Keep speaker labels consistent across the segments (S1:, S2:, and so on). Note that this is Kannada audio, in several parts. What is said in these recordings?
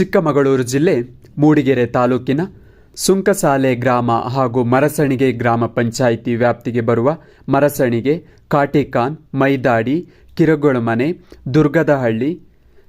S1: ಚಿಕ್ಕಮಗಳೂರು ಜಿಲ್ಲೆ ಮೂಡಿಗೆರೆ ತಾಲೂಕಿನ ಸುಂಕಸಾಲೆ ಗ್ರಾಮ ಹಾಗೂ ಮರಸಣಿಗೆ ಗ್ರಾಮ ಪಂಚಾಯಿತಿ ವ್ಯಾಪ್ತಿಗೆ ಬರುವ ಮರಸಣಿಗೆ, ಕಾಟೇಕಾನ್, ಮೈದಾಡಿ, ಕಿರಗೊಳಮನೆ, ದುರ್ಗದಹಳ್ಳಿ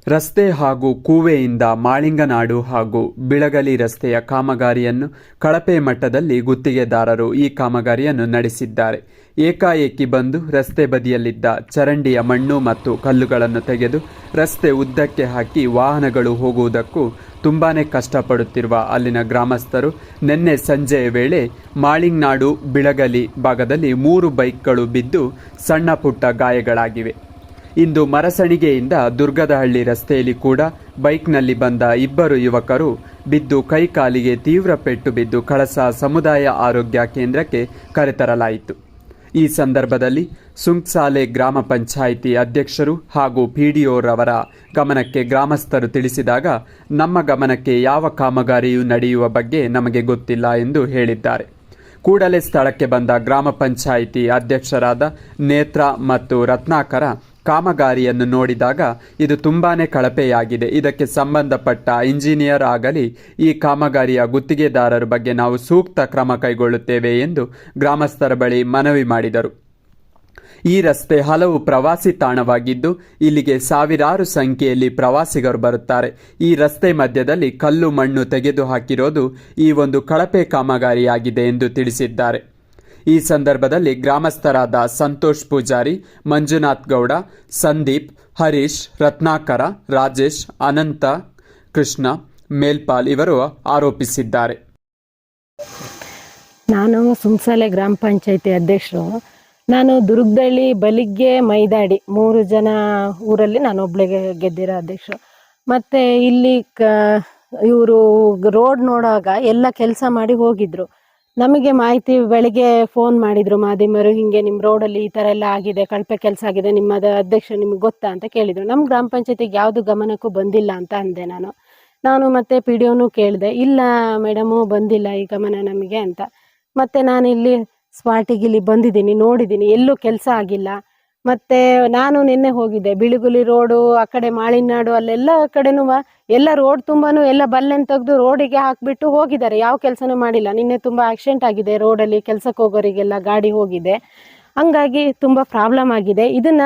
S1: ರಸ್ತೆ ಹಾಗೂ ಕೂವೆಯಿಂದ ಮಾಳಿಂಗನಾಡು ಹಾಗೂ ಬಿಳಗಲಿ ರಸ್ತೆಯ ಕಾಮಗಾರಿಯನ್ನು ಕಳಪೆ ಮಟ್ಟದಲ್ಲಿ ಗುತ್ತಿಗೆದಾರರು ಈ ಕಾಮಗಾರಿಯನ್ನು ನಡೆಸಿದ್ದಾರೆ. ಏಕಾಏಕಿ ಬಂದು ರಸ್ತೆ ಬದಿಯಲ್ಲಿದ್ದ ಚರಂಡಿಯ ಮಣ್ಣು ಮತ್ತು ಕಲ್ಲುಗಳನ್ನು ತೆಗೆದು ರಸ್ತೆ ಉದ್ದಕ್ಕೆ ಹಾಕಿ ವಾಹನಗಳು ಹೋಗುವುದಕ್ಕೂ ತುಂಬಾನೇ ಕಷ್ಟಪಡುತ್ತಿರುವ ಅಲ್ಲಿನ ಗ್ರಾಮಸ್ಥರು ನಿನ್ನೆ ಸಂಜೆಯ ವೇಳೆ ಮಾಳಿಂಗ್ನಾಡು, ಬಿಳಗಲಿ ಭಾಗದಲ್ಲಿ ಮೂರು ಬೈಕ್ಗಳು ಬಿದ್ದು ಸಣ್ಣ ಪುಟ್ಟ ಗಾಯಗಳಾಗಿವೆ. ಇಂದು ಮರಸಣಿಗೆಯಿಂದ ದುರ್ಗದಹಳ್ಳಿ ರಸ್ತೆಯಲ್ಲಿ ಕೂಡ ಬೈಕ್ನಲ್ಲಿ ಬಂದ ಇಬ್ಬರು ಯುವಕರು ಬಿದ್ದು ಕೈಕಾಲಿಗೆ ತೀವ್ರ ಪೆಟ್ಟು ಬಿದ್ದು ಕಳಸ ಸಮುದಾಯ ಆರೋಗ್ಯ ಕೇಂದ್ರಕ್ಕೆ ಕರೆತರಲಾಯಿತು. ಈ ಸಂದರ್ಭದಲ್ಲಿ ಸುಂಕ್ಸಾಲೆ ಗ್ರಾಮ ಪಂಚಾಯಿತಿ ಅಧ್ಯಕ್ಷರು ಹಾಗೂ ಪಿಡಿಒರವರ ಗಮನಕ್ಕೆ ಗ್ರಾಮಸ್ಥರು ತಿಳಿಸಿದಾಗ, ನಮ್ಮ ಗಮನಕ್ಕೆ ಯಾವ ಕಾಮಗಾರಿಯೂ ನಡೆಯುವ ಬಗ್ಗೆ ನಮಗೆ ಗೊತ್ತಿಲ್ಲ ಎಂದು ಹೇಳಿದ್ದಾರೆ. ಕೂಡಲೇ ಸ್ಥಳಕ್ಕೆ ಬಂದ ಗ್ರಾಮ ಪಂಚಾಯಿತಿ ಅಧ್ಯಕ್ಷರಾದ ನೇತ್ರ ಮತ್ತು ರತ್ನಾಕರ ಕಾಮಗಾರಿಯನ್ನು ನೋಡಿದಾಗ ಇದು ತುಂಬಾನೇ ಕಳಪೆಯಾಗಿದೆ. ಇದಕ್ಕೆ ಸಂಬಂಧಪಟ್ಟ ಇಂಜಿನಿಯರ್ ಆಗಲಿ, ಈ ಕಾಮಗಾರಿಯ ಗುತ್ತಿಗೆದಾರರ ಬಗ್ಗೆ ನಾವು ಸೂಕ್ತ ಕ್ರಮ ಕೈಗೊಳ್ಳುತ್ತೇವೆ ಎಂದು ಗ್ರಾಮಸ್ಥರ ಬಳಿ ಮನವಿ ಮಾಡಿದರು. ಈ ರಸ್ತೆ ಹಲವು ಪ್ರವಾಸಿ ತಾಣವಾಗಿದ್ದು, ಇಲ್ಲಿಗೆ ಸಾವಿರಾರು ಸಂಖ್ಯೆಯಲ್ಲಿ ಪ್ರವಾಸಿಗರು ಬರುತ್ತಾರೆ. ಈ ರಸ್ತೆ ಮಧ್ಯದಲ್ಲಿ ಕಲ್ಲು ಮಣ್ಣು ತೆಗೆದು ಹಾಕಿರೋದು ಈ ಒಂದು ಕಳಪೆ ಕಾಮಗಾರಿಯಾಗಿದೆ ಎಂದು ತಿಳಿಸಿದ್ದಾರೆ. ಈ ಸಂದರ್ಭದಲ್ಲಿ ಗ್ರಾಮಸ್ಥರಾದ ಸಂತೋಷ್ ಪೂಜಾರಿ, ಮಂಜುನಾಥ್ ಗೌಡ, ಸಂದೀಪ್, ಹರೀಶ್, ರತ್ನಾಕರ, ರಾಜೇಶ್, ಅನಂತ, ಕೃಷ್ಣ, ಮೇಲ್ಪಾಲ್ ಇವರು ಆರೋಪಿಸಿದ್ದಾರೆ.
S2: ನಾನು ಸುಂಸಾಲೆ ಗ್ರಾಮ ಪಂಚಾಯತಿ ಅಧ್ಯಕ್ಷರು. ನಾನು ದುರ್ಗದಳ್ಳಿ ಬಲಿಗ್ಗೆ ಮೈದಾಡಿ ಮೂರು ಜನ ಊರಲ್ಲಿ ನಾನು ಒಬ್ಳಿಗೆ ಗೆದ್ದಿರೋ ಅಧ್ಯಕ್ಷರು. ಮತ್ತು ಇಲ್ಲಿ ಇವರು ರೋಡ್ ನೋಡುವಾಗ ಎಲ್ಲ ಕೆಲಸ ಮಾಡಿ ಹೋಗಿದ್ರು. ನಮಗೆ ಮಾಹಿತಿ ಬೆಳಿಗ್ಗೆ ಫೋನ್ ಮಾಡಿದ್ರು ಮಾಧ್ಯಮರು, ಹಿಂಗೆ ನಿಮ್ಮ ರೋಡಲ್ಲಿ ಈ ಥರ ಎಲ್ಲ ಆಗಿದೆ, ಕಳಪೆ ಕೆಲಸ ಆಗಿದೆ ನಿಮ್ಮ ಅಧ್ಯಕ್ಷ ನಿಮ್ಗೆ ಗೊತ್ತಾ? ಅಂತ ಕೇಳಿದ್ರು. ನಮ್ಮ ಗ್ರಾಮ ಪಂಚಾಯತಿಗೆ ಯಾವುದು ಗಮನಕ್ಕೂ ಬಂದಿಲ್ಲ ಅಂತ ಅಂದೆ ನಾನು. ನಾನು ಮತ್ತೆ ಪಿ ಡಿ ಒನು ಕೇಳಿದೆ, ಇಲ್ಲ ಮೇಡಮು, ಬಂದಿಲ್ಲ ಈ ಗಮನ ನಮಗೆ ಅಂತ. ಮತ್ತೆ ನಾನು ಇಲ್ಲಿ ಸ್ಪಾಟಿಗೆ ಇಲ್ಲಿ ಬಂದಿದ್ದೀನಿ, ನೋಡಿದ್ದೀನಿ, ಎಲ್ಲೂ ಕೆಲಸ ಆಗಿಲ್ಲ. ಮತ್ತೆ ನಾನು ನಿನ್ನೆ ಹೋಗಿದ್ದೆ. ಬಿಳುಗುಲಿ ರೋಡು, ಆ ಕಡೆ ಮಾಳಿನಾಡು, ಅಲ್ಲೆಲ್ಲ ಕಡೆನೂ ಎಲ್ಲ ರೋಡ್ ತುಂಬಾನು, ಎಲ್ಲ ಬಲ್ಲೆನ್ ತೆಗೆದು ರೋಡಿಗೆ ಹಾಕ್ಬಿಟ್ಟು ಹೋಗಿದ್ದಾರೆ. ಯಾವ ಕೆಲಸನೂ ಮಾಡಿಲ್ಲ. ನಿನ್ನೆ ತುಂಬಾ ಆಕ್ಸಿಡೆಂಟ್ ಆಗಿದೆ ರೋಡಲ್ಲಿ ಕೆಲ್ಸಕ್ಕೆ ಹೋಗೋರಿಗೆಲ್ಲ ಗಾಡಿ ಹೋಗಿದೆ. ಹಂಗಾಗಿ ತುಂಬಾ ಪ್ರಾಬ್ಲಮ್ ಆಗಿದೆ. ಇದನ್ನ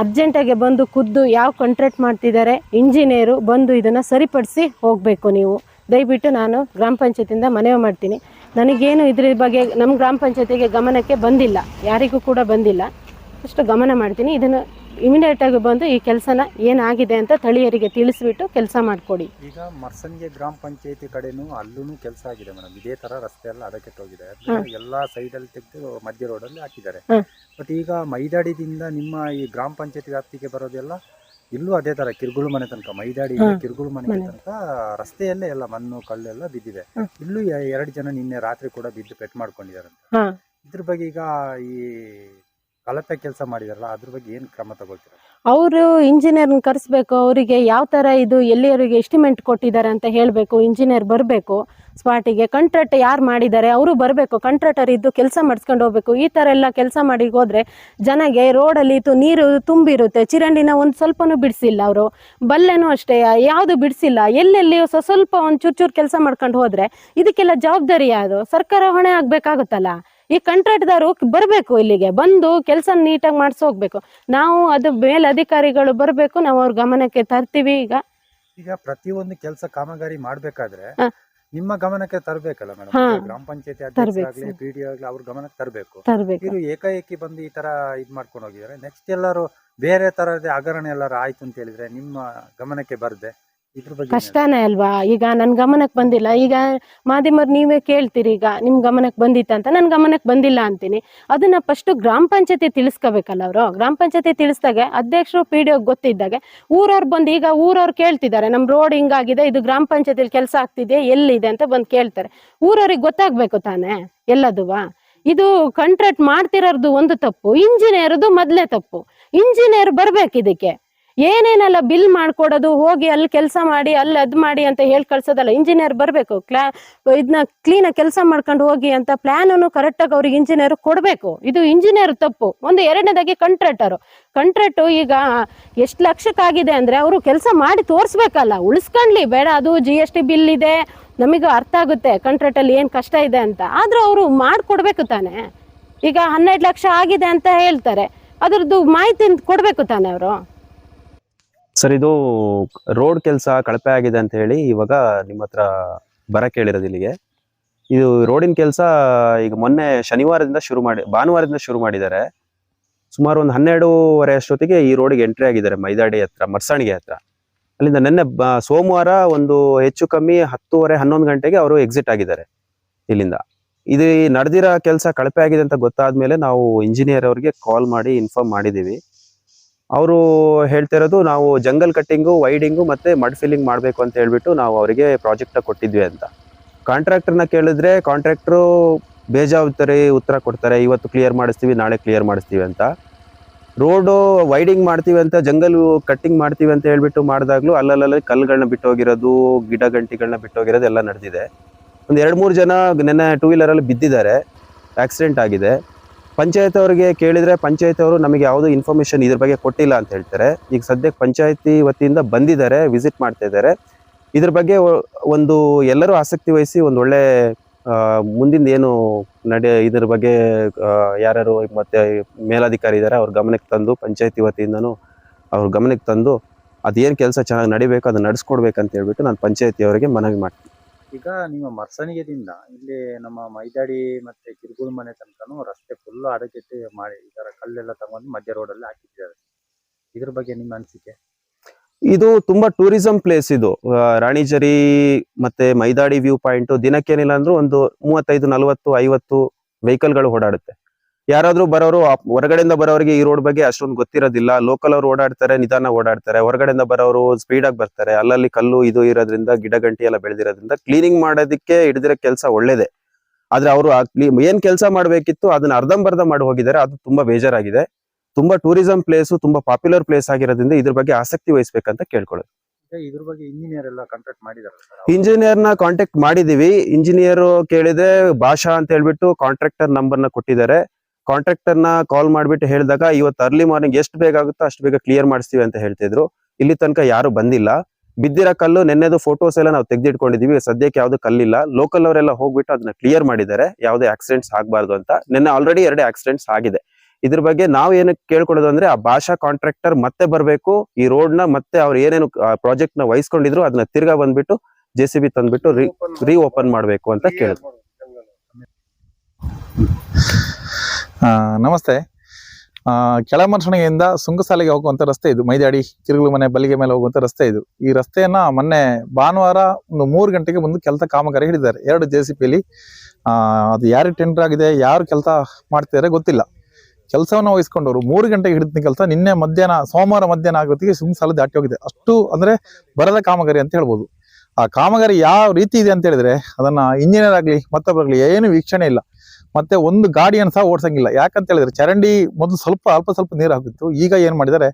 S2: ಅರ್ಜೆಂಟಾಗಿ ಬಂದು ಖುದ್ದು ಯಾವ ಕಾಂಟ್ರಾಕ್ಟ್ ಮಾಡ್ತಿದ್ದಾರೆ ಇಂಜಿನಿಯರು ಬಂದು ಇದನ್ನ ಸರಿಪಡಿಸಿ ಹೋಗಬೇಕು ನೀವು. ದಯವಿಟ್ಟು ನಾನು ಗ್ರಾಮ ಪಂಚಾಯತಿಯಿಂದ ಮನವಿ ಮಾಡ್ತೀನಿ. ನನಗೇನು ಇದ್ರ ಬಗ್ಗೆ ನಮ್ಮ ಗ್ರಾಮ ಪಂಚಾಯತಿಗೆ ಗಮನಕ್ಕೆ ಬಂದಿಲ್ಲ. ಯಾರಿಗೂ ಕೂಡ ಬಂದಿಲ್ಲ. ಅಷ್ಟು ಗಮನ ಮಾಡ್ತೀನಿ. ಇದನ್ನು ಇಮಿಡಿಯೇಟ್ ಆಗಿ ಬಂದು ಈ ಕೆಲಸನ ಏನಾಗಿದೆ ಅಂತ ಸ್ಥಳೀಯರಿಗೆ ತಿಳಿಸ್ಬಿಟ್ಟು ಕೆಲಸ ಮಾಡಿಕೊಡಿ.
S3: ಈಗ ಮರ್ಸಂಗೆ ಗ್ರಾಮ ಪಂಚಾಯತಿ ಕಡೆನೂ ಅಲ್ಲೂ ಕೆಲಸ ಆಗಿದೆ ಮೇಡಮ್. ಇದೇ ತರ ರಸ್ತೆ ಎಲ್ಲ ಅದಕ್ಕೆ ಹೋಗಿದೆ. ಎಲ್ಲಾ ಸೈಡ್ ಅಲ್ಲಿ ತೆಗೆದು ಮಧ್ಯ ರೋಡ್ ಅಲ್ಲಿ ಹಾಕಿದ್ದಾರೆ. ಬಟ್ ಈಗ ಮೈದಾಡಿದಿಂದ ನಿಮ್ಮ ಈ ಗ್ರಾಮ ಪಂಚಾಯತಿ ವ್ಯಾಪ್ತಿಗೆ ಬರೋದೆಲ್ಲ ಇಲ್ಲೂ ಅದೇ ತರ ಕಿರುಗುಳು ಮನೆ ತನಕ ಮೈದಾಡಿ ಕಿರುಗುಳು ಮನೆ. ತನಕ ರಸ್ತೆಯಲ್ಲೇ ಎಲ್ಲ ಮಣ್ಣು ಕಲ್ಲೆಲ್ಲ ಬಿದ್ದಿದೆ. ಇಲ್ಲೂ ಎರಡು ಜನ ನಿನ್ನೆ ರಾತ್ರಿ ಕೂಡ ಬಿದ್ದು ಪೆಟ್ ಮಾಡ್ಕೊಂಡಿದ್ದಾರೆ ಇದ್ರ ಬಗ್ಗೆ ಈಗ ಈ ಕಳಪೆ ಕೆಲಸ ಮಾಡಿದಾರಲ್ಲ, ಅದ್ರ ಬಗ್ಗೆ ಏನು ಕ್ರಮ ತಗೊಳ್ತೀರಾ?
S2: ಅವರು ಇಂಜಿನಿಯರ್ನ ಕರೆಸ್ಬೇಕು, ಅವರಿಗೆ ಯಾವ ಥರ ಇದು ಎಲ್ಲಿಯವರಿಗೆ ಎಸ್ಟಿಮೇಟ್ ಕೊಟ್ಟಿದ್ದಾರೆ ಅಂತ ಹೇಳಬೇಕು ಇಂಜಿನಿಯರ್ ಬರಬೇಕು ಸ್ಪಾಟಿಗೆ ಕಂಟ್ರಾಕ್ಟ್ ಯಾರು ಮಾಡಿದ್ದಾರೆ, ಅವರು ಬರಬೇಕು ಕಂಟ್ರಾಕ್ಟರ್ ಇದ್ದು ಕೆಲಸ ಮಾಡಿಸ್ಕೊಂಡು ಹೋಗ್ಬೇಕು, ಈ ಥರ ಎಲ್ಲ ಕೆಲಸ ಮಾಡಿ ಹೋದ್ರೆ ಜನಗೆ ರೋಡಲ್ಲಿ ಇದು ನೀರು ತುಂಬಿರುತ್ತೆ, ಚಿರಂಡಿನ ಒಂದು ಸ್ವಲ್ಪನೂ ಬಿಡಿಸಿಲ್ಲ ಅವರು, ಬಲ್ಲೆನೂ ಅಷ್ಟೇ, ಯಾವುದು ಬಿಡಿಸಿಲ್ಲ ಎಲ್ಲೆಲ್ಲಿ ಸ್ವ ಸ್ವಲ್ಪ ಒಂದು ಚೂರು ಚೂರು ಕೆಲಸ ಮಾಡ್ಕೊಂಡು ಹೋದರೆ, ಇದಕ್ಕೆಲ್ಲ ಜವಾಬ್ದಾರಿ ಯಾವುದು ಸರ್ಕಾರ ಹೊಣೆ ಆಗ್ಬೇಕಾಗುತ್ತಲ್ಲ. ಈ ಕಂಟ್ರಾಕ್ಟ್ದವರು ಬರಬೇಕು ಇಲ್ಲಿಗೆ ಬಂದು ಕೆಲಸ ನೀಟಾಗಿ ಮಾಡಿಸಿ ಹೋಗ್ಬೇಕು. ನಾವು ಅದು ಮೇಲ್ ಅಧಿಕಾರಿಗಳು ಬರಬೇಕು ನಾವು ಅವ್ರ ಗಮನಕ್ಕೆ ತರ್ತೀವಿ ಈಗ.
S3: ಈಗ ಪ್ರತಿಯೊಂದು ಕೆಲಸ ಕಾಮಗಾರಿ ಮಾಡ್ಬೇಕಾದ್ರೆ ನಿಮ್ಮ ಗಮನಕ್ಕೆ ತರಬೇಕಲ್ಲ. ಮೇಡಮ್? ಗ್ರಾಮ ಪಂಚಾಯತಿ ಅಧ್ಯಕ್ಷ
S2: ತರ್ಬೇಕು
S3: ಆಗ್ಲಿ ಅವ್ರ ಗಮನಕ್ಕೆ ತರಬೇಕು.
S2: ಇದು
S3: ಇವರು ಏಕಾಏಕಿ ಬಂದು ಈ ತರ ಇದ್ ಮಾಡ್ಕೊಂಡು ಹೋಗಿದ್ದಾರೆ. ನೆಕ್ಸ್ಟ್ ಎಲ್ಲಾರು ಬೇರೆ ತರದೇ ಹಗರಣೆ ಎಲ್ಲಾರು ಆಯ್ತು ಅಂತ ಹೇಳಿದ್ರೆ ನಿಮ್ಮ ಗಮನಕ್ಕೆ ಬರ್ದೆ?
S2: ಕಷ್ಟನೇ ಅಲ್ವಾ? ಈಗ ನನ್ ಗಮನಕ್ಕೆ ಬಂದಿಲ್ಲ. ಈಗ ಮಾಧ್ಯಮರು ನೀವೇ ಕೇಳ್ತೀರಿ, ಈಗ ನಿಮ್ ಗಮನಕ್ಕೆ ಬಂದಿತ್ತ ಅಂತ. ನನ್ ಗಮನಕ್ಕೆ ಬಂದಿಲ್ಲ ಅಂತೀನಿ. ಅದನ್ನ ಫಸ್ಟ್ ಗ್ರಾಮ ಪಂಚಾಯತಿ ತಿಳಿಸ್ಕೋಬೇಕಲ್ಲ ಅವರು? ಗ್ರಾಮ ಪಂಚಾಯತಿ ತಿಳಿಸಿದಾಗ ಅಧ್ಯಕ್ಷರು ಪಿ ಡಿ ಗೊತ್ತಿದ್ದಾಗ ಊರವ್ರು ಬಂದು ಈಗ ಊರವ್ರು ಕೇಳ್ತಿದ್ದಾರೆ, ನಮ್ ರೋಡ್ ಹಿಂಗಾಗಿದೆ, ಇದು ಗ್ರಾಮ ಪಂಚಾಯತಿಲಿ ಕೆಲಸ ಆಗ್ತಿದೆ ಎಲ್ಲಿದೆ? ಅಂತ ಬಂದು ಕೇಳ್ತಾರೆ. ಊರವ್ರಿಗೆ ಗೊತ್ತಾಗ್ಬೇಕು ತಾನೇ ಎಲ್ಲದುವಾ? ಇದು ಕಾಂಟ್ರಾಕ್ಟ್ ಮಾಡ್ತಿರೋದು ಒಂದು ತಪ್ಪು ಇಂಜಿನಿಯರ್ದು ಮೊದಲೇ ತಪ್ಪು. ಇಂಜಿನಿಯರ್ ಬರ್ಬೇಕು ಇದಕ್ಕೆ. ಏನೇನೆಲ್ಲ ಬಿಲ್ ಮಾಡ್ಕೊಡೋದು, ಹೋಗಿ ಅಲ್ಲಿ ಕೆಲಸ ಮಾಡಿ, ಅಲ್ಲಿ ಅದ್ ಮಾಡಿ ಅಂತ ಹೇಳಿ ಕಳ್ಸೋದಲ್ಲ. ಇಂಜಿನಿಯರ್ ಬರಬೇಕು. ಕ್ಲಾ ಇದನ್ನ ಕ್ಲೀನಾಗಿ ಕೆಲಸ ಮಾಡ್ಕೊಂಡು ಹೋಗಿ ಅಂತ ಪ್ಲಾನನ್ನು ಕರೆಕ್ಟಾಗಿ ಅವ್ರಿಗೆ ಇಂಜಿನಿಯರ್ ಕೊಡಬೇಕು. ಇದು ಇಂಜಿನಿಯರ್ ತಪ್ಪು. ಒಂದು ಎರಡನೇದಾಗಿ ಕಂಟ್ರಾಕ್ಟರು ಕಂಟ್ರಾಕ್ಟು ಈಗ ಎಷ್ಟು ಲಕ್ಷಕ್ಕಾಗಿದೆ ಅಂದ್ರೆ ಅವರು ಕೆಲಸ ಮಾಡಿ ತೋರಿಸ್ಬೇಕಲ್ಲ. ಉಳಿಸ್ಕೊಂಡ್ಲಿ ಬೇಡ, ಅದು ಜಿ ಎಸ್ ಟಿ ಬಿಲ್ ಇದೆ, ನಮಗೂ ಅರ್ಥ ಆಗುತ್ತೆ ಕಂಟ್ರಾಕ್ಟಲ್ಲಿ ಏನು ಕಷ್ಟ ಇದೆ ಅಂತ. ಆದ್ರೂ ಅವರು ಮಾಡಿಕೊಡ್ಬೇಕು ತಾನೆ. ಈಗ ಹನ್ನೆರಡು ಲಕ್ಷ ಆಗಿದೆ ಅಂತ ಹೇಳ್ತಾರೆ. ಅದ್ರದ್ದು ಮಾಹಿತಿ ಕೊಡ್ಬೇಕು ತಾನೆ ಅವರು?
S4: ಸರ್, ಇದು ರೋಡ್ ಕೆಲಸ ಕಳಪೆ ಆಗಿದೆ ಅಂತ ಹೇಳಿ ಇವಾಗ ನಿಮ್ಮ ಹತ್ರ ಬರಕ್ಕೆ ಹೇಳಿರೋದು ಇಲ್ಲಿಗೆ. ಇದು ರೋಡಿನ ಕೆಲಸ ಈಗ ಮೊನ್ನೆ ಶನಿವಾರದಿಂದ ಶುರು ಮಾಡಿ, ಭಾನುವಾರದಿಂದ ಶುರು ಮಾಡಿದ್ದಾರೆ. ಸುಮಾರು ಒಂದು ಹನ್ನೆರಡೂವರೆ ಅಷ್ಟೊತ್ತಿಗೆ ಈ ರೋಡಿಗೆ ಎಂಟ್ರಿ ಆಗಿದ್ದಾರೆ ಮೈದಾಡಿ ಹತ್ರ, ಮರ್ಸಾಣಿಗೆ ಹತ್ರ. ಅಲ್ಲಿಂದ ನಿನ್ನೆ ಸೋಮವಾರ ಒಂದು ಹೆಚ್ಚು ಕಮ್ಮಿ ಹತ್ತುವರೆ, ಹನ್ನೊಂದು ಗಂಟೆಗೆ ಅವರು ಎಕ್ಸಿಟ್ ಆಗಿದ್ದಾರೆ ಇಲ್ಲಿಂದ. ಇದು ನಡೆದಿರೋ ಕೆಲಸ ಕಳಪೆ ಆಗಿದೆ ಅಂತ ಗೊತ್ತಾದ್ಮೇಲೆ ನಾವು ಇಂಜಿನಿಯರ್ ಅವರಿಗೆ ಕಾಲ್ ಮಾಡಿ ಇನ್ಫಾರ್ಮ್ ಮಾಡಿದ್ದೀವಿ. ಅವರು ಹೇಳ್ತಿರೋದು ನಾವು ಜಂಗಲ್ ಕಟ್ಟಿಂಗು ವೈಡಿಂಗು ಮತ್ತೆ ಮಡ್ ಫಿಲ್ಲಿಂಗ್ ಮಾಡಬೇಕು ಅಂತ ಹೇಳ್ಬಿಟ್ಟು ನಾವು ಅವರಿಗೆ ಪ್ರಾಜೆಕ್ಟ್ ಕೊಟ್ಟಿದ್ವಿ ಅಂತ. ಕಾಂಟ್ರಾಕ್ಟರ್ನ ಕೇಳಿದ್ರೆ ಕಾಂಟ್ರಾಕ್ಟ್ರು ಬೇಜವಾಬ್ದಾರಿ ಉತ್ತರ ಕೊಡ್ತಾರೆ, ಇವತ್ತು ಕ್ಲಿಯರ್ ಮಾಡಿಸ್ತೀವಿ, ನಾಳೆ ಕ್ಲಿಯರ್ ಮಾಡಿಸ್ತೀವಿ ಅಂತ. ರೋಡು ವೈಡಿಂಗ್ ಮಾಡ್ತೀವಿ ಅಂತ ಜಂಗಲ್ ಕಟ್ಟಿಂಗ್ ಮಾಡ್ತೀವಿ ಅಂತ ಹೇಳ್ಬಿಟ್ಟು ಮಾಡಿದಾಗ್ಲೂ ಅಲ್ಲಲ್ಲಲ್ಲಿ ಕಲ್ಲುಗಳನ್ನ ಬಿಟ್ಟೋಗಿರೋದು, ಗಿಡ ಗಂಟಿಗಳನ್ನ ಬಿಟ್ಟೋಗಿರೋದು ಎಲ್ಲ ನಡೆದಿದೆ. ಒಂದು ಎರಡು ಮೂರು ಜನ ನೆನ್ನೆ ಟೂ ವೀಲರಲ್ಲಿ ಬಿದ್ದಿದ್ದಾರೆ ಆಕ್ಸಿಡೆಂಟ್ ಆಗಿದೆ. ಪಂಚಾಯತ್ ಅವರಿಗೆ ಕೇಳಿದ್ರೆ ಪಂಚಾಯತ್ ಅವರು ನಮಗೆ ಯಾವುದೋ ಇನ್ಫಾರ್ಮೇಶನ್ ಇದ್ರ ಬಗ್ಗೆ ಕೊಟ್ಟಿಲ್ಲ ಅಂತ ಹೇಳ್ತಾರೆ. ಈಗ ಸದ್ಯಕ್ಕೆ ಪಂಚಾಯತಿ ವತಿಯಿಂದ ಬಂದಿದ್ದಾರೆ ವಿಸಿಟ್ ಮಾಡ್ತಾ ಇದ್ದಾರೆ. ಇದ್ರ ಬಗ್ಗೆ ಒಂದು ಎಲ್ಲರೂ ಆಸಕ್ತಿ ವಹಿಸಿ ಒಂದು ಒಳ್ಳೆ ಮುಂದಿಂದ ಏನು ನಡೆ, ಇದ್ರ ಬಗ್ಗೆ ಯಾರ್ಯಾರು ಮತ್ತೆ ಮೇಲಾಧಿಕಾರಿ ಇದ್ದಾರೆ ಅವ್ರ ಗಮನಕ್ಕೆ ತಂದು ಪಂಚಾಯತಿ ವತಿಯಿಂದನೂ ಅವ್ರ ಗಮನಕ್ಕೆ ತಂದು ಅದೇನು ಕೆಲಸ ಚೆನ್ನಾಗಿ ನಡಿಬೇಕು ಅದನ್ನ ನಡೆಸ್ಕೊಡ್ಬೇಕಂತ ಹೇಳ್ಬಿಟ್ಟು ನಾನು ಪಂಚಾಯತಿ ಅವರಿಗೆ ಮನವಿ ಮಾಡ್ತೀನಿ.
S3: ಈಗ ನಿಮ್ಮ ಮರ್ಸನಿಗೆದಿಂದ ಇಲ್ಲಿ ನಮ್ಮ ಮೈದಾಡಿ ಮತ್ತೆ ಕಿರ್ಗುಳ್ ಮನೆ ತನಕನೂ ರಸ್ತೆ ಫುಲ್ ಅಡಕೆಟ್ಟಿ ಮಾಡಿ ಈ ತರ ಕಲ್ಲೆಲ್ಲ ತಗೊಂಡು ಮಧ್ಯ ರೋಡಲ್ಲಿ ಹಾಕಿದ್ದಾರೆ ಇದ್ರ ಬಗ್ಗೆ ನಿಮ್ಮ ಅನಿಸಿಕೆ?
S4: ಇದು ತುಂಬಾ ಟೂರಿಸಂ ಪ್ಲೇಸ್ ಇದು. ರಾಣಿಜರಿ ಮತ್ತೆ ಮೈದಾಡಿ ವ್ಯೂ ಪಾಯಿಂಟ್ ದಿನಕ್ಕೇನಿಲ್ಲ ಅಂದ್ರು ಒಂದು ಮೂವತ್ತೈದು, ನಲವತ್ತು, ಐವತ್ತು ವೆಹಿಕಲ್ಗಳು ಓಡಾಡುತ್ತೆ. ಯಾರಾದ್ರೂ ಬರೋರು ಹೊರಗಡೆಯಿಂದ ಬರೋರಿಗೆ ಈ ರೋಡ್ ಬಗ್ಗೆ ಅಷ್ಟೊಂದು ಗೊತ್ತಿರೋದಿಲ್ಲ. ಲೋಕಲ್ ಅವ್ರು ಓಡಾಡ್ತಾರೆ ನಿಧಾನ ಓಡಾಡ್ತಾರೆ. ಹೊರಗಡೆಯಿಂದ ಬರೋರು ಸ್ಪೀಡ್ ಆಗಿ ಬರ್ತಾರೆ. ಅಲ್ಲಲ್ಲಿ ಕಲ್ಲು ಇದು ಇರೋದ್ರಿಂದ ಗಿಡ ಗಂಟಿ ಎಲ್ಲ ಬೆಳೆದಿರೋದ್ರಿಂದ ಕ್ಲೀನಿಂಗ್ ಮಾಡೋದಕ್ಕೆ ಹಿಡಿದಿರೋ ಕೆಲಸ ಒಳ್ಳೇದೇ. ಆದ್ರೆ ಅವರು ಏನ್ ಕೆಲಸ ಮಾಡ್ಬೇಕಿತ್ತು ಅದನ್ನ ಅರ್ಧಂಬರ್ಧ ಮಾಡಿ ಹೋಗಿದ್ದಾರೆ. ಅದು ತುಂಬಾ ಬೇಜಾರಾಗಿದೆ. ತುಂಬಾ ಟೂರಿಸಂ ಪ್ಲೇಸ್ ತುಂಬಾ ಪಾಪ್ಯುಲರ್ ಪ್ಲೇಸ್ ಆಗಿರೋದ್ರಿಂದ ಇದ್ರ ಬಗ್ಗೆ ಆಸಕ್ತಿ ವಹಿಸ್ಬೇಕಂತ ಕೇಳ್ಕೊಳ್ಳೋದು.
S3: ಇದ್ರ ಬಗ್ಗೆ ಇಂಜಿನಿಯರ್ ಎಲ್ಲ
S4: ಇಂಜಿನಿಯರ್ನ ಕಾಂಟ್ಯಾಕ್ಟ್ ಮಾಡಿದೀವಿ. ಇಂಜಿನಿಯರ್ ಕೇಳಿದ್ರೆ ಭಾಷಾ ಅಂತ ಹೇಳ್ಬಿಟ್ಟು ಕಾಂಟ್ರಾಕ್ಟರ್ ನಂಬರ್ನ ಕೊಟ್ಟಿದ್ದಾರೆ. ಕಾಂಟ್ರಾಕ್ಟರ್ನ ಕಾಲ್ ಮಾಡ್ಬಿಟ್ಟು ಹೇಳಿದಾಗ ಇವತ್ತು ಅರ್ಲಿ ಮಾರ್ನಿಂಗ್ ಎಷ್ಟು ಬೇಗ ಆಗುತ್ತೋ ಅಷ್ಟು ಬೇಗ ಕ್ಲಿಯರ್ ಮಾಡಿಸ್ತೀವಿ ಅಂತ ಹೇಳ್ತಿದ್ರು. ಇಲ್ಲಿ ತನಕ ಯಾರು ಬಂದಿಲ್ಲ. ಬಿದ್ದಿರೋ ಕಲ್ಲು ನೆನ್ನೆದು ಫೋಟೋಸ್ ಎಲ್ಲ ನಾವು ತೆಗೆದಿಟ್ಕೊಂಡಿದೀವಿ. ಸದ್ಯಕ್ಕೆ ಯಾವ್ದು ಕಲ್ಲಿಲ್ಲ. ಲೋಕಲ್ ಅವರೆಲ್ಲ ಹೋಗ್ಬಿಟ್ಟು ಅದನ್ನ ಕ್ಲಿಯರ್ ಮಾಡಿದ್ದಾರೆ. ಯಾವುದೇ ಆಕ್ಸಿಡೆಂಟ್ಸ್ ಆಗಬಾರ್ದು ಅಂತ. ನಿನ್ನೆ ಆಲ್ರೆಡಿ ಎರಡು ಆಕ್ಸಿಡೆಂಟ್ಸ್ ಆಗಿದೆ. ಇದ್ರ ಬಗ್ಗೆ ನಾವು ಏನು ಕೇಳ್ಕೊಳ್ಳೋದು ಅಂದ್ರೆ ಆ ಭಾಷಾ ಕಾಂಟ್ರಾಕ್ಟರ್ ಮತ್ತೆ ಬರಬೇಕು. ಈ ರೋಡ್ನ ಮತ್ತೆ ಅವ್ರು ಏನೇನು ಪ್ರಾಜೆಕ್ಟ್ನ ವಹಿಸ್ಕೊಂಡಿದ್ರು ಅದನ್ನ ತಿರ್ಗಾ ಬಂದ್ಬಿಟ್ಟು ಜೆ ಸಿ ಬಿ ತಂದ್ಬಿಟ್ಟು ರೀ ಓಪನ್ ಮಾಡಬೇಕು ಅಂತ ಕೇಳಿದ್ರು.
S5: ನಮಸ್ತೆ. ಕೆಳಮರ್ಷಣೆಯಿಂದ ಸುಂಕಸಾಲೆಗೆ ಹೋಗುವಂಥ ರಸ್ತೆ ಇದು. ಮೈದಾಡಿ, ಕಿರುಗುಳು ಮನೆ, ಬಲಿಗೆ ಮೇಲೆ ಹೋಗುವಂಥ ರಸ್ತೆ ಇದು. ಈ ರಸ್ತೆಯನ್ನು ಮೊನ್ನೆ ಭಾನುವಾರ ಒಂದು ಮೂರು ಗಂಟೆಗೆ ಬಂದು ಕೆಲಸ ಕಾಮಗಾರಿ ಹಿಡಿದ್ದಾರೆ ಎರಡು ಜೆ ಸಿ ಪಿಲಿ ಅದು ಯಾರಿಗೆ ಟೆಂಡರ್ ಆಗಿದೆ, ಯಾರು ಕೆಲಸ ಮಾಡ್ತಿದ್ದಾರೆ ಗೊತ್ತಿಲ್ಲ. ಕೆಲಸವನ್ನು ವಹಿಸ್ಕೊಂಡವರು ಮೂರು ಗಂಟೆಗೆ ಹಿಡಿದ ಕೆಲಸ ನಿನ್ನೆ ಮಧ್ಯಾಹ್ನ, ಸೋಮವಾರ ಮಧ್ಯಾಹ್ನ ಆಗೋತ್ತಿಗೆ ಸುಂಕಸಾಲ ದಾಟಿ ಹೋಗಿದೆ. ಅಷ್ಟು ಅಂದರೆ ಬರದ ಕಾಮಗಾರಿ ಅಂತ ಹೇಳ್ಬೋದು. ಆ ಕಾಮಗಾರಿ ಯಾವ ರೀತಿ ಇದೆ ಅಂತ ಹೇಳಿದ್ರೆ ಅದನ್ನ ಇಂಜಿನಿಯರ್ ಆಗಲಿ ಮತ್ತೊಬ್ಬರಾಗಲಿ ಏನು ವೀಕ್ಷಣೆ ಇಲ್ಲ. ಮತ್ತೆ ಒಂದು ಗಾಡಿಯನ್ನು ಸಹ ಓಡಿಸಂಗಿಲ್ಲ. ಯಾಕಂತ ಹೇಳಿದ್ರೆ ಚರಂಡಿ ಮೊದಲು ಸ್ವಲ್ಪ ಅಲ್ಪ ಸ್ವಲ್ಪ ನೀರು ಹಾಕಿತ್ತು ಈಗ ಏನು ಮಾಡಿದ್ದಾರೆ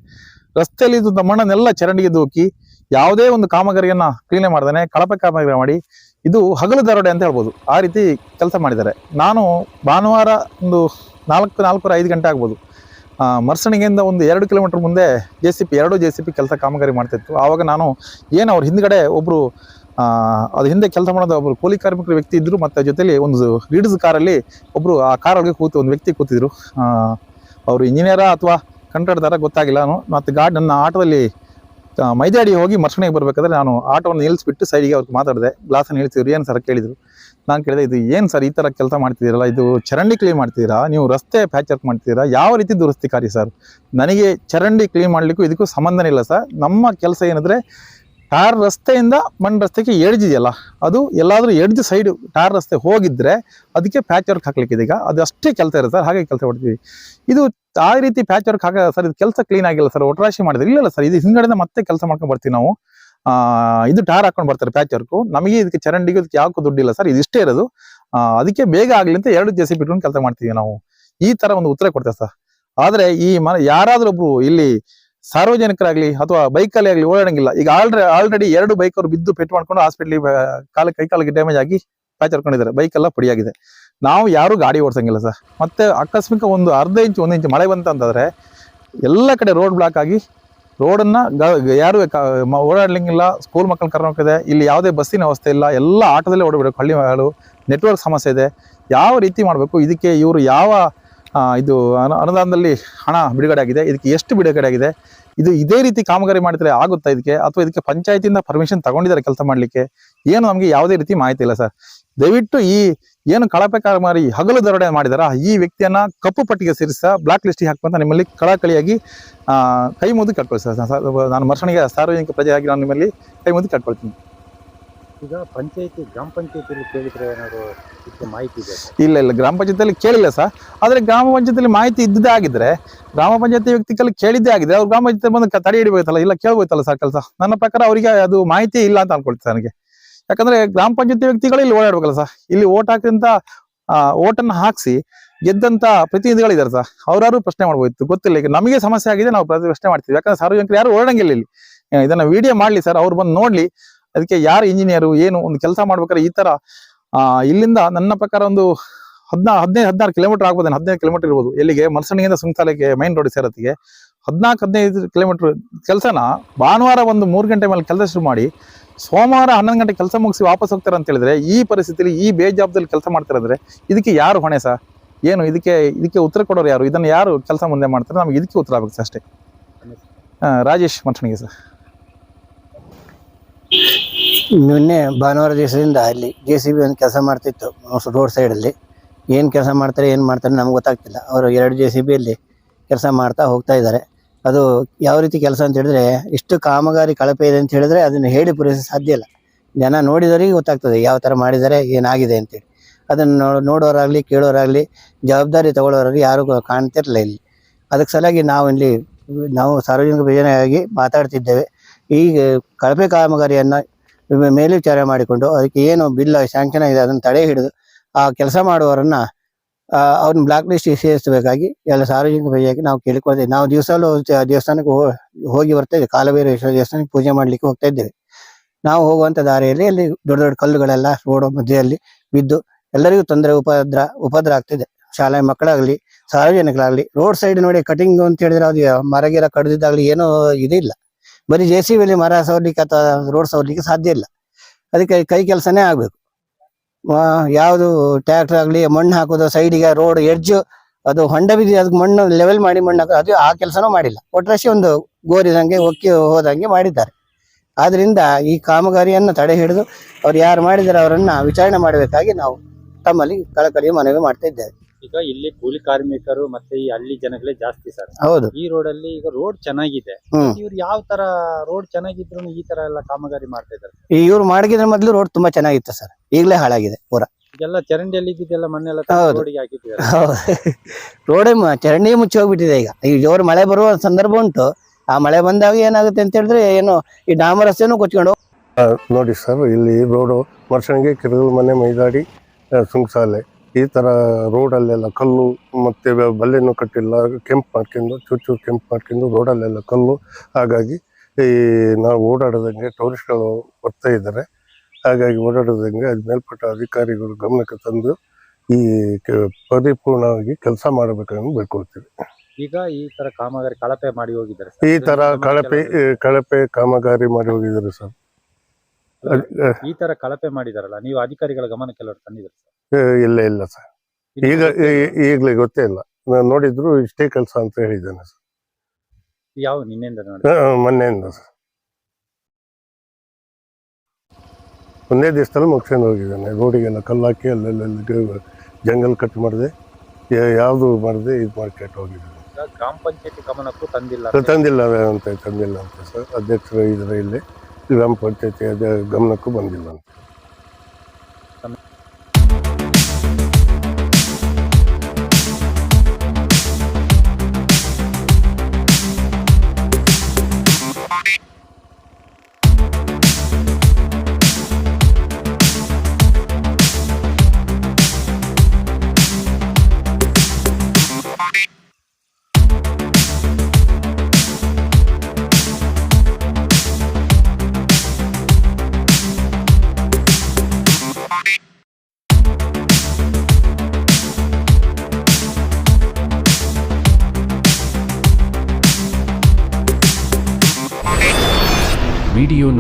S5: ರಸ್ತೆಯಲ್ಲಿ ಇದ್ದ ಮಣ್ಣನ್ನೆಲ್ಲ ಚರಂಡಿಗೆ ದೂಕಿ ಯಾವುದೇ ಒಂದು ಕಾಮಗಾರಿಯನ್ನು ಕ್ಲೀನೆ ಮಾಡ್ದಾನೆ ಕಳಪೆ ಕಾಮಗಾರಿ ಮಾಡಿ. ಇದು ಹಗಲು ದರೋಡೆ ಅಂತ ಹೇಳ್ಬೋದು. ಆ ರೀತಿ ಕೆಲಸ ಮಾಡಿದ್ದಾರೆ. ನಾನು ಭಾನುವಾರ ಒಂದು ನಾಲ್ಕು ನಾಲ್ಕೂವರೆ ಐದು ಗಂಟೆ ಆಗ್ಬೋದು. ಮರ್ಸಣಿಗೆಯಿಂದ ಒಂದು ಎರಡು ಕಿಲೋಮೀಟರ್ ಮುಂದೆ ಜೆ ಸಿ ಪಿ ಎರಡು ಜೆ ಸಿ ಪಿ ಕೆಲಸ ಕಾಮಗಾರಿ ಮಾಡ್ತಿತ್ತು. ಆವಾಗ ನಾನು ಏನು ಅವ್ರ ಹಿಂದ್ಗಡೆ ಒಬ್ರು ಆ, ಅದು ಹಿಂದೆ ಕೆಲಸ ಮಾಡೋದು ಒಬ್ಬರು ಕೂಲಿ ಕಾರ್ಮಿಕರು ವ್ಯಕ್ತಿ ಇದ್ದರು ಮತ್ತೆ ಜೊತೆಲಿ ಒಂದು ರೀಡ್ಸ್ ಕಾರಲ್ಲಿ ಒಬ್ಬರು ಆ ಕಾರೊಳಗೆ ಕೂತು ಒಂದು ವ್ಯಕ್ತಿ ಕೂತಿದ್ರು. ಅವರು ಇಂಜಿನಿಯರ ಅಥವಾ ಕಂಟ್ರಾಕ್ಟರ ಗೊತ್ತಾಗಿಲ್ಲ ನಾನು. ಮತ್ತೆ ಗಾಡಿ ನನ್ನ ಆಟೋದಲ್ಲಿ ಮೈದಾಡಿ ಹೋಗಿ ಮರ್ಷಣೆಗೆ ಬರಬೇಕಾದ್ರೆ ನಾನು ಆಟೋವನ್ನು ನಿಲ್ಲಿಸ್ಬಿಟ್ಟು ಸೈಡಿಗೆ ಅವ್ರಿಗೆ ಮಾತಾಡಿದೆ. ಗ್ಲಾಸನ್ನು ಹೇಳ್ತಿದ್ರು, ಏನು ಸರ್ ಕೇಳಿದರು. ನಾನು ಕೇಳಿದೆ, ಇದು ಏನು ಸರ್ ಈ ಥರ ಕೆಲಸ ಮಾಡ್ತಿದ್ದೀರಲ್ಲ? ಇದು ಚರಂಡಿ ಕ್ಲೀನ್ ಮಾಡ್ತೀರಾ ನೀವು ರಸ್ತೆ ಪ್ಯಾಚ್ ಅಪ್ ಮಾಡ್ತಿದ್ದೀರಾ? ಯಾವ ರೀತಿ ದುರಸ್ತಿ ಕಾರ್ಯ ಸರ್ ನನಗೆ ಚರಂಡಿ ಕ್ಲೀನ್ ಮಾಡಲಿಕ್ಕೂ ಇದಕ್ಕೂ ಸಂಬಂಧನೇ ಇಲ್ಲ ಸರ್ ನಮ್ಮ ಕೆಲಸ ಏನಂದ್ರೆ ಟಾರ್ ರಸ್ತೆಯಿಂದ ಮಣ್ಣು ರಸ್ತೆಗೆ ಎಡ್ಜಿದೆಯಲ್ಲ, ಅದು ಎಲ್ಲಾದ್ರೂ ಎಡ್ಜ್ ಸೈಡ್ ಟಾರ್ ರಸ್ತೆ ಹೋಗಿದ್ರೆ ಅದಕ್ಕೆ ಪ್ಯಾಚ್ ವರ್ಕ್ ಹಾಕ್ಲಿಕ್ಕೆ ಈಗ ಅದು ಅಷ್ಟೇ ಕೆಲಸ ಇರುತ್ತೆ ಸರ್, ಹಾಗೆ ಕೆಲಸ ಹೊಡ್ತೀವಿ ಇದು ಆ ರೀತಿ ಪ್ಯಾಚ್ ವರ್ಕ್ ಹಾಕ ಸರ್, ಇದು ಕೆಲಸ ಕ್ಲೀನ್ ಆಗಿಲ್ಲ ಸರ್, ಒಟ್ರಾಶಿ ಮಾಡಿದ್ರೆ. ಇಲ್ಲ ಸರ್, ಇದು ಹಿಂಗಡೆ ಮತ್ತೆ ಕೆಲಸ ಮಾಡ್ಕೊಂಡು ಬರ್ತೀವಿ ನಾವು. ಇದು ಟಾರ್ ಹಾಕೊಂಡು ಬರ್ತಾರೆ ಪ್ಯಾಚ್ ವರ್ಕ್ ನಮಗೆ ಇದಕ್ಕೆ ಚರಂಡಿಗೆ ಇದಕ್ಕೆ ಯಾಕೂ ದುಡ್ಡಿಲ್ಲ ಸರ್ ಇದು ಇಷ್ಟೇ ಇರೋದು ಅದಕ್ಕೆ ಬೇಗ ಆಗಲಿ ಅಂತ ಎರಡು ಜೆ ಸಿ ಬಿಟ್ಕೊಂಡು ಕೆಲಸ ಮಾಡ್ತೀವಿ ನಾವು. ಈ ತರ ಒಂದು ಉತ್ತರ ಕೊಡ್ತೇವೆ ಸರ್. ಆದ್ರೆ ಈ ಮನ, ಯಾರಾದ್ರೂ ಒಬ್ರು ಇಲ್ಲಿ ಸಾರ್ವಜನಿಕರಾಗ್ಲಿ ಅಥವಾ ಬೈಕಲ್ಲಿ ಆಗಲಿ ಓಡಾಡಂಗಿಲ್ಲ. ಈಗ ಆಲ್ರೆಡಿ ಆಲ್ರೆಡಿ ಎರಡು ಬೈಕ್ ಅವರು ಬಿದ್ದು ಪೆಟ್ಟು ಮಾಡ್ಕೊಂಡು ಹಾಸ್ಪಿಟ್ಲಿ ಕಾಲ, ಕೈ ಕಾಲಿಗೆ ಡ್ಯಾಮೇಜ್ ಆಗಿ ಪಾಚರ್ಕೊಂಡಿದ್ದಾರೆ ಬೈಕ್ ಎಲ್ಲ ಪುಡಿಯಾಗಿದೆ. ನಾವು ಯಾರು ಗಾಡಿ ಓಡಿಸಂಗಿಲ್ಲ ಸರ್. ಮತ್ತೆ ಆಕಸ್ಮಿಕ ಒಂದು ಅರ್ಧ ಇಂಚು, ಒಂದು ಇಂಚು ಮಳೆ ಬಂತಂತಂದ್ರೆ ಎಲ್ಲ ಕಡೆ ರೋಡ್ ಬ್ಲಾಕ್ ಆಗಿ ರೋಡನ್ನು ಯಾರು ಓಡಾಡ್ಲಿಂಗಿಲ್ಲ ಸ್ಕೂಲ್ ಮಕ್ಕಳು ಕರ್ಕೊಂಡೋಗಿದೆ ಇಲ್ಲಿ ಯಾವುದೇ ಬಸ್ಸಿನ ವ್ಯವಸ್ಥೆ ಇಲ್ಲ. ಎಲ್ಲ ಆಟೋದಲ್ಲೇ ಓಡಬೇಕು ಹಳ್ಳಿ ಮಗಳು ನೆಟ್ವರ್ಕ್ ಸಮಸ್ಯೆ ಇದೆ. ಯಾವ ರೀತಿ ಮಾಡಬೇಕು? ಇದಕ್ಕೆ ಇವರು ಯಾವ ಇದು ಅನು- ಅನುದಾನದಲ್ಲಿ ಹಣ ಬಿಡುಗಡೆ ಆಗಿದೆ ಇದಕ್ಕೆ ಎಷ್ಟು ಬಿಡುಗಡೆ ಆಗಿದೆ ಇದು ಇದೇ ರೀತಿ ಕಾಮಗಾರಿ ಮಾಡಿದರೆ ಆಗುತ್ತಾ ಇದಕ್ಕೆ? ಅಥವಾ ಇದಕ್ಕೆ ಪಂಚಾಯತಿಯಿಂದ ಪರ್ಮಿಷನ್ ತಗೊಂಡಿದ್ದಾರೆ ಕೆಲಸ ಮಾಡಲಿಕ್ಕೆ? ಏನು ನಮಗೆ ಯಾವುದೇ ರೀತಿ ಮಾಹಿತಿ ಇಲ್ಲ ಸರ್. ದಯವಿಟ್ಟು ಈ ಏನು ಕಳಪೆ ಕಾಮಗಾರಿ ಹಗಲು ದರೋಡೆ ಮಾಡಿದಾರ? ಈ ವ್ಯಕ್ತಿಯನ್ನ ಕಪ್ಪು ಪಟ್ಟಿಗೆ ಸೇರಿಸ ಬ್ಲಾಕ್ ಲಿಸ್ಟಿಗೆ ಹಾಕುವಂತ ನಿಮ್ಮಲ್ಲಿ ಕಳಕಳಿಯಾಗಿ ಕೈ ಮುದ್ದು ಕಟ್ಕೊಳ್ಳಿ ಸರ್. ಸರ್, ನಾನು ಮರ್ಷಣಿಗೆ ಸಾರ್ವಜನಿಕ ಪ್ರಜೆಯಾಗಿ ನಾನು ನಿಮ್ಮಲ್ಲಿ ಕೈ ಮುದ್ದು ಕಟ್ಕೊಳ್ತೀನಿ
S3: ಈಗ ಪಂಚಾಯತಿ, ಗ್ರಾಮ ಪಂಚಾಯತಿಯಲ್ಲಿ ಕೇಳಿದ್ರೆ ಏನಾದ್ರು ಮಾಹಿತಿ ಇದೆ?
S5: ಇಲ್ಲ ಇಲ್ಲ, ಗ್ರಾಮ ಪಂಚಾಯತಿಯಲ್ಲಿ ಕೇಳಿಲ್ಲ ಸರ್. ಆದರೆ ಗ್ರಾಮ ಪಂಚಾಯತಿಯಲ್ಲಿ ಮಾಹಿತಿ ಇದ್ದೇ ಆಗಿದ್ರೆ, ಗ್ರಾಮ ಪಂಚಾಯತಿ ವ್ಯಕ್ತಿಗಳು ಕೇಳಿದ್ದೇ ಆಗಿದೆ ಅವ್ರು ಗ್ರಾಮ ಪಂಚಾಯತಿ ಬಂದು ತಡೆ ಹಿಡಿಬೇಕಲ್ಲ ಇಲ್ಲ ಕೇಳ್ಬೋಯ್ತಲ್ಲ ಸರ್ ಕೆಲಸ? ನನ್ನ ಪ್ರಕಾರ ಅವರಿಗೆ ಅದು ಮಾಹಿತಿ ಇಲ್ಲ ಅಂತ ಅನ್ಕೊಳ್ತೀನಿ ನನಗೆ. ಯಾಕಂದ್ರೆ ಗ್ರಾಮ ಪಂಚಾಯತಿ ವ್ಯಕ್ತಿಗಳು ಇಲ್ಲಿ ಓಡಾಡ್ಬೇಕಲ್ಲ ಸರ್. ಇಲ್ಲಿ ಓಟ್ ಹಾಕಿದಂತ ಓಟನ್ನು ಹಾಕಿಸಿ ಗೆದ್ದಂತ ಪ್ರತಿನಿಧಿಗಳಿದ್ದಾರೆ ಸರ್. ಅವರಾರು ಪ್ರಶ್ನೆ ಮಾಡ್ಬೋದಿತ್ತು. ಗೊತ್ತಿಲ್ಲ, ಈಗ ನಮಗೆ ಸಮಸ್ಯೆ ಆಗಿದೆ, ನಾವು ಪ್ರಶ್ನೆ ಮಾಡ್ತೀವಿ. ಯಾಕಂದ್ರೆ ಸಾರ್ವಜನಿಕರು ಯಾರು ಓಡಂಗಿಲ್ಲ ಇಲ್ಲಿ. ಇದನ್ನ ವಿಡಿಯೋ ಮಾಡ್ಲಿ ಸರ್. ಅವ್ರು ಬಂದು ನೋಡ್ಲಿ. ಅದಕ್ಕೆ ಯಾರು ಇಂಜಿನಿಯರು ಏನು ಒಂದು ಕೆಲಸ ಮಾಡ್ಬೇಕಾದ್ರೆ ಈ ತರ ಆ, ಇಲ್ಲಿಂದ ನನ್ನ ಪ್ರಕಾರ ಒಂದು ಹದಿನಾ ಹದಿನೈದು ಹದಿನಾರು ಕಿಲೋಮೀಟರ್ ಆಗ್ಬೋದು ಹದಿನೈದು ಕಿಲೋಮೀಟರ್ ಇರ್ಬೋದು. ಎಲ್ಲಿಗೆ? ಮಲ್ಸಣಿಯಿಂದ ಸುಂಕಾಲಕ್ಕೆ ಮೈನ್ ರೋಡ್ ಸೇರತ್ತಿಗೆ. ಹದಿನಾಲ್ಕು ಹದಿನೈದು ಕಿಲೋಮೀಟರ್ ಕೆಲಸನ ಭಾನುವಾರ ಒಂದು ಮೂರು ಗಂಟೆ ಮೇಲೆ ಕೆಲಸ ಶುರು ಮಾಡಿ ಸೋಮವಾರ ಹನ್ನೊಂದು ಗಂಟೆ ಕೆಲಸ ಮುಗಿಸಿ ವಾಪಸ್ ಹೋಗ್ತಾರೆ ಅಂತ ಹೇಳಿದ್ರೆ ಈ ಪರಿಸ್ಥಿತಿಲಿ ಈ ಬೇಜಾಬ್ದಲ್ಲಿ ಕೆಲಸ ಮಾಡ್ತಾರೆ ಅಂದ್ರೆ ಇದಕ್ಕೆ ಯಾರು ಹೊಣೆ ಸರ್? ಏನು ಇದಕ್ಕೆ ಇದಕ್ಕೆ ಉತ್ತರ ಕೊಡೋರು ಯಾರು? ಇದನ್ನು ಯಾರು ಕೆಲಸ ಮುಂದೆ ಮಾಡ್ತಾರೆ? ನಮಗೆ ಇದಕ್ಕೆ ಉತ್ತರ ಆಗ್ಬೇಕು ಅಷ್ಟೇ. ರಾಜೇಶ್ ಮಠಣಿಗೆ ಸರ್.
S6: ನಿನ್ನೆ ಭಾನುವಾರ ದಿವಸದಿಂದ ಅಲ್ಲಿ ಜೆ ಸಿ ಬಿ ಒಂದು ಕೆಲಸ ಮಾಡ್ತಿತ್ತು ರೋಡ್ ಸೈಡಲ್ಲಿ ಏನು ಕೆಲಸ ಮಾಡ್ತಾರೆ, ಏನು ಮಾಡ್ತಾರೆ ನಮ್ಗೆ ಗೊತ್ತಾಗ್ತಿಲ್ಲ. ಅವರು ಎರಡು ಜೆ ಸಿ ಬಿಯಲ್ಲಿ ಕೆಲಸ ಮಾಡ್ತಾ ಹೋಗ್ತಾ ಇದ್ದಾರೆ. ಅದು ಯಾವ ರೀತಿ ಕೆಲಸ ಅಂತ ಹೇಳಿದ್ರೆ, ಇಷ್ಟು ಕಾಮಗಾರಿ ಕಳಪೆ ಇದೆ ಅಂತ ಹೇಳಿದ್ರೆ ಅದನ್ನು ಹೇಳಿ ಪೂರೈಸಲು ಸಾಧ್ಯ ಇಲ್ಲ. ಜನ ನೋಡಿದವರಿಗೆ ಗೊತ್ತಾಗ್ತದೆ ಯಾವ ಥರ ಮಾಡಿದ್ದಾರೆ, ಏನಾಗಿದೆ ಅಂತೇಳಿ ಅದನ್ನು ನೋಡೋರಾಗಲಿ, ಕೇಳೋರಾಗ್ಲಿ, ಜವಾಬ್ದಾರಿ ತಗೊಳ್ಳೋರಾಗ್ಲಿ ಯಾರು ಕಾಣ್ತಿರಲಿಲ್ಲ ಇಲ್ಲಿ. ಅದಕ್ಕೆ ಸಲುವಾಗಿ ನಾವು ಇಲ್ಲಿ, ನಾವು ಸಾರ್ವಜನಿಕ ಪ್ರಯೋಜನವಾಗಿ ಮಾತಾಡ್ತಿದ್ದೇವೆ. ಈಗ ಕಳಪೆ ಕಾಮಗಾರಿಯನ್ನು ಮೇಲ್ವಿಚಾರಣೆ ಮೇಲ್ವಿಚಾರ ಮಾಡಿಕೊಂಡು ಅದಕ್ಕೆ ಏನು ಬಿಲ್ ಸ್ಯಾಂಕ್ಷನ್ ಆಗಿದೆ ಅದನ್ನು ತಡೆ ಹಿಡಿದು ಆ ಕೆಲಸ ಮಾಡುವವರನ್ನ ಅವ್ರನ್ನ ಬ್ಲಾಕ್ ಲಿಸ್ಟ್ ಸೇರಿಸಬೇಕಾಗಿ ಎಲ್ಲ ಸಾರ್ವಜನಿಕ ಪ್ರಜೆಯಾಗಿ ನಾವು ಕೇಳಿಕೊಳ್ತೇವೆ ನಾವು ದಿವಸಲ್ಲೂ ದೇವಸ್ಥಾನಕ್ಕೆ ಹೋಗಿ ಬರ್ತಾ ಇದ್ದೇವೆ. ಕಾಲಭೈರೇಶ್ವರ ದೇವಸ್ಥಾನಕ್ಕೆ ಪೂಜೆ ಮಾಡ್ಲಿಕ್ಕೆ ಹೋಗ್ತಾ ಇದ್ದೇವೆ. ನಾವು ಹೋಗುವಂತ ದಾರಿಯಲ್ಲಿ ಅಲ್ಲಿ ದೊಡ್ಡ ದೊಡ್ಡ ಕಲ್ಲುಗಳೆಲ್ಲ ರೋಡ್ ಮಧ್ಯೆಯಲ್ಲಿ ಬಿದ್ದು ಎಲ್ಲರಿಗೂ ತೊಂದರೆ, ಉಪದ್ರ ಉಪದ್ರ ಆಗ್ತಿದೆ. ಶಾಲೆ ಮಕ್ಕಳಾಗ್ಲಿ, ಸಾರ್ವಜನಿಕರಾಗ್ಲಿ, ರೋಡ್ ಸೈಡ್ ನೋಡಿ ಕಟಿಂಗ್ ಅಂತ ಹೇಳಿದ್ರೆ ಅದು ಮರಗಿರ ಕಡಿದಿದ್ದಾಗಲಿ ಏನೋ ಇದಿಲ್ಲ. ಬರೀ ಜೆ ಸಿ ಬಿಲಿ ಮರ ಸವರ್ಲಿಕ್ಕೆ ಅಥವಾ ರೋಡ್ ಸವರ್ಲಿಕ್ಕೆ ಸಾಧ್ಯ ಇಲ್ಲ. ಅದಕ್ಕೆ ಕೈ ಕೆಲಸನೇ ಆಗ್ಬೇಕು. ಯಾವುದು ಟ್ರ್ಯಾಕ್ಟರ್ ಆಗಲಿ, ಮಣ್ಣು ಹಾಕೋದು ಸೈಡಿಗೆ ರೋಡ್ ಎಡ್ಜ್ ಅದು ಹೊಂಡ ಬಿದ್ದು ಅದಕ್ಕೆ ಮಣ್ಣು ಲೆವೆಲ್ ಮಾಡಿ ಮಣ್ಣು ಹಾಕೋದು ಅದು ಆ ಕೆಲಸನೂ ಮಾಡಿಲ್ಲ. ಒಟ್ರಾಶಿ ಒಂದು ಗೋರಿದಂಗೆ ಒಕ್ಕಿ ಹೋದಂಗೆ ಮಾಡಿದ್ದಾರೆ. ಆದ್ರಿಂದ ಈ ಕಾಮಗಾರಿಯನ್ನು ತಡೆ ಹಿಡಿದು ಅವ್ರು ಯಾರು ಮಾಡಿದ್ದಾರೆ ಅವರನ್ನು ವಿಚಾರಣೆ ಮಾಡಬೇಕಾಗಿ ನಾವು ತಮ್ಮಲ್ಲಿ ಕಳಕಳಿ ಮನವಿ ಮಾಡ್ತಾ ಇದ್ದೇವೆ.
S3: ಈಗ ಇಲ್ಲಿ ಕೂಲಿ ಕಾರ್ಮಿಕರು ಮತ್ತೆ ಈ ಹಳ್ಳಿ ಜನಗಳೇ ಜಾಸ್ತಿ ಸರ್.
S6: ಹೌದು.
S3: ಈ ರೋಡ್ ಅಲ್ಲಿ ಈಗ ರೋಡ್ ಚೆನ್ನಾಗಿದೆ.
S6: ಹ್ಮ್.
S3: ಇವ್ರು ಯಾವ ತರ ರೋಡ್ ಚೆನ್ನಾಗಿದ್ರು ಈ ತರ ಎಲ್ಲ ಕಾಮಗಾರಿ ಮಾಡ್ತಾ ಇದ್ದಾರೆ?
S6: ಈ ಇವ್ರು ಮಾಡಿದ್ರೆ ಮೊದ್ಲು ರೋಡ್ ತುಂಬಾ ಚೆನ್ನಾಗಿತ್ತು ಸರ್. ಈಗಲೇ ಹಾಳಾಗಿದೆ ಪೂರ.
S3: ಈಗೆಲ್ಲ ಚರಂಡಿಯಲ್ಲಿ ಇದ್ದಿದ್ದೆಲ್ಲ ಮಣ್ಣೆಲ್ಲ
S6: ಹೌದು.
S3: ರೋಡಿಗೆ ಹಾಕಿದ್ದಾರೆ
S6: ಹೌದು. ರೋಡೇ ಮ- ಚರಂಡಿ ಮುಚ್ಚಿ ಹೋಗ್ಬಿಟ್ಟಿದೆ ಈಗ. ಈ ಜೋರು ಮಳೆ ಬರುವ ಸಂದರ್ಭ ಉಂಟು. ಆ ಮಳೆ ಬಂದಾಗ ಏನಾಗುತ್ತೆ ಅಂತ ಹೇಳಿದ್ರೆ ಏನು ಈ ಡಾಮ ರಸ್ತೆನೂ ಕೊಚ್ಕೊಂಡು
S7: ನೋಡಿ ಸರ್ ಇಲ್ಲಿ ರೋಡು ವರ್ಷಣಿಗೆ ಕಿರುಗಲ್ ಮನೆ ಮೈದಾಡಿ ಆ, ಸುಂಕಸಾಲೆ ಈ ಥರ ರೋಡಲ್ಲೆಲ್ಲ ಕಲ್ಲು ಮತ್ತು ಬಲ್ಲೆನೂ ಕಟ್ಟಿಲ್ಲ ಕೆಂಪು ಮಾಡ್ಕೊಂಡು ಚೂರು ಚೂರು ಕೆಂಪು ಮಾಡ್ಕೊಂಡು ರೋಡಲ್ಲೆಲ್ಲ ಕಲ್ಲು. ಹಾಗಾಗಿ ಈ ನಾವು ಓಡಾಡೋದಂಗೆ ಟೂರಿಸ್ಟ್ಗಳು ಬರ್ತಾ ಇದ್ದಾರೆ. ಹಾಗಾಗಿ ಓಡಾಡೋದಂಗೆ ಅದು ಮೇಲ್ಪಟ್ಟ ಅಧಿಕಾರಿಗಳು ಗಮನಕ್ಕೆ ತಂದು ಈ ಪರಿಪೂರ್ಣವಾಗಿ ಕೆಲಸ ಮಾಡಬೇಕನ್ನು ಬೇಡ್ಕೊಳ್ತೀವಿ.
S3: ಈಗ ಈ ತರ ಕಾಮಗಾರಿ ಕಳಪೆ ಮಾಡಿ ಹೋಗಿದ್ದಾರೆ.
S7: ಈ
S3: ತರ
S7: ಕಳಪೆ ಕಳಪೆ ಕಾಮಗಾರಿ ಮಾಡಿ ಹೋಗಿದ್ದಾರೆ ಸರ್.
S3: ಈ ತರ ಕಳಪೆ ಮಾಡಿದಾರಲ್ಲ ನೀವು ಅಧಿಕಾರಿಗಳ ಗಮನ ಕೆಲವರು ತಂದಿದ್ರು ಸರ್?
S7: ಇಲ್ಲ ಇಲ್ಲ ಸರ್. ಈಗ ಈಗಲೇ ಗೊತ್ತೇ ಇಲ್ಲ. ನಾನು ನೋಡಿದ್ರು ಇಷ್ಟೇ ಕೆಲಸ ಅಂತ ಹೇಳಿದ್ದೇನೆ ಸರ್.
S3: ಯಾವ ನಿನ್ನೆಯಿಂದ ನೋಡಿ
S7: ಮೊನ್ನೆಯಿಂದ ಸರ್. ಒಂದೇ ದಿವಸದಲ್ಲಿ ಮುಗಿಸ್ಕೊಂಡು ಹೋಗಿದ್ದಾನೆ. ರೋಡಿಗೆಲ್ಲ ಕಲ್ಲಾಕಿ ಅಲ್ಲೆಲ್ಲ ಜಂಗಲ್ ಕಟ್ ಮಾಡಿದೆ ಯಾವುದು ಮಾಡಿದೆ ಇದು ಮಾರ್ಕೆಟ್ ಹೋಗಿದ್ದಾನೆ.
S3: ಗ್ರಾಮ ಪಂಚಾಯತಿ ಗಮನಕ್ಕೂ ತಂದಿಲ್ಲ
S7: ತಂದಿಲ್ಲ ಅಂತ ತಂದಿಲ್ಲ ಅಂತ ಸರ್. ಅಧ್ಯಕ್ಷರು ಇದ್ರೆ ಇಲ್ಲಿ. ಗ್ರಾಮ ಪಂಚಾಯತಿ ಅದ ಗಮನಕ್ಕೂ ಬಂದಿಲ್ಲ